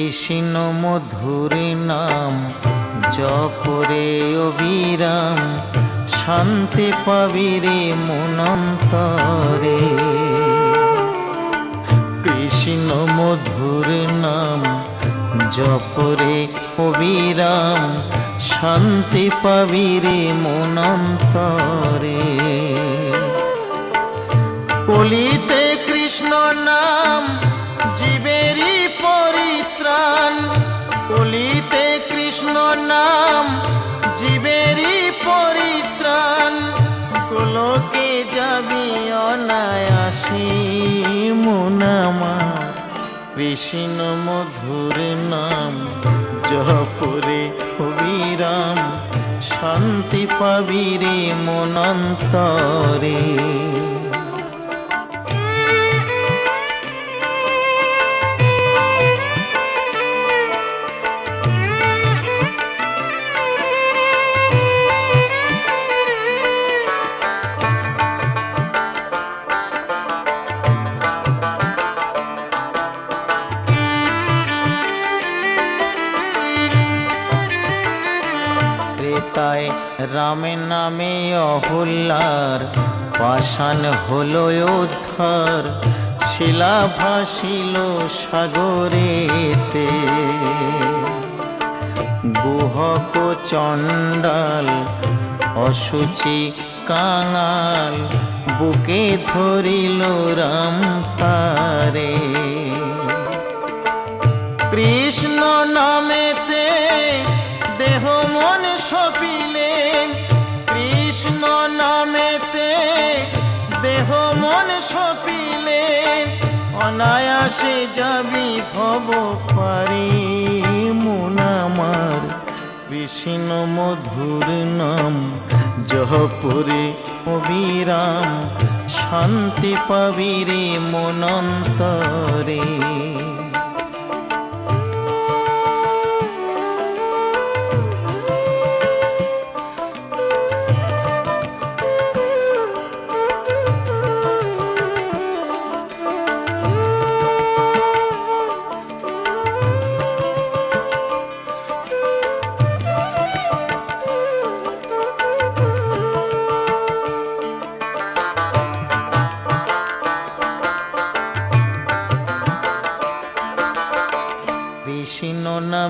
কৃষ্ণ মধুর নাম জপরে অবিরাম শান্তি পাবিরে মনন্তরে। কৃষ্ণ মধুর নাম জপরে অবিরাম শান্তি পাবিরে মনন্তরে। কলিতে কৃষ্ণ নাম কৃষ্ণ নাম, জীবেরই পরিত্রাণ কোলকে যাবি অনায়াসী মুনামা কৃষ্ণ মধুর নাম জপরে অবিরাম, শান্তি পাবিরে মনন্তরে। ত্রেতায় রামের নামে অহল্লার, পাষাণ হলো উদ্ধার। শিলা ভাসিল সাগরেতে। গুহক চণ্ডাল অসুচি কাঙাল, বুকে ধরিল রাম তারে। কৃষ্ণ মন সপিলেন কৃষ্ণ নামেতে দেহ মন সপিলেন অনায়াসে যাবি ভব পারি মুনামার কৃষ্ণ মধুর নাম, জহপুরে অবিরাম, শান্তি পাবিরে মনন্তরে।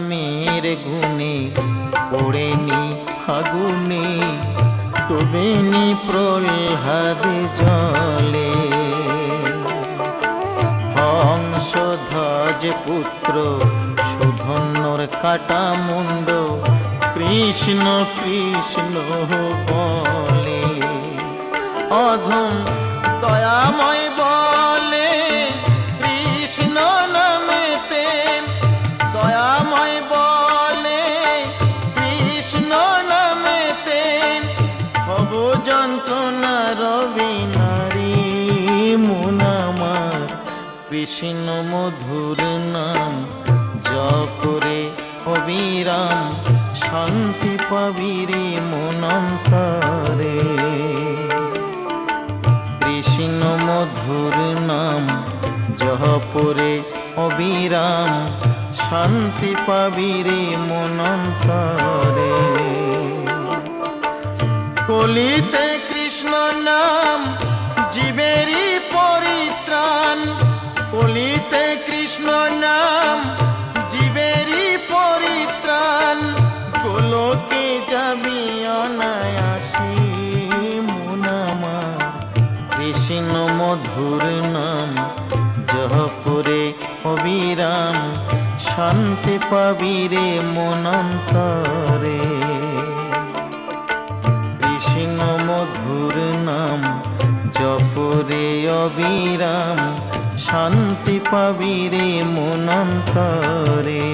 নামের গুণে, পড়েনি ফাগুনে, তবেনি প্রহ্লাদ জলে। হংসধ্বজ পুত্র, সুধন্যর কাটা মুন্ড, কৃষ্ণ কৃষ্ণ বলে। অধম দয়াময় কৃষ্ণ মধুর নাম জপরে অবিরাম, শান্তি পাবিরে মনন্তরে কৃষ্ণ মধুর নাম জহপুরে অবিরাম, শান্তি পাবিরে মনন্তরে কলিতে কৃষ্ণ নাম কৃষ্ণ মধুর নাম, জহপুরে অবিরাম, শান্তি পাবিরে মনন্তরে। কৃষ্ণ মধুর নাম জপরে অবিরাম, শান্তি পাবিরে মনন্তরে।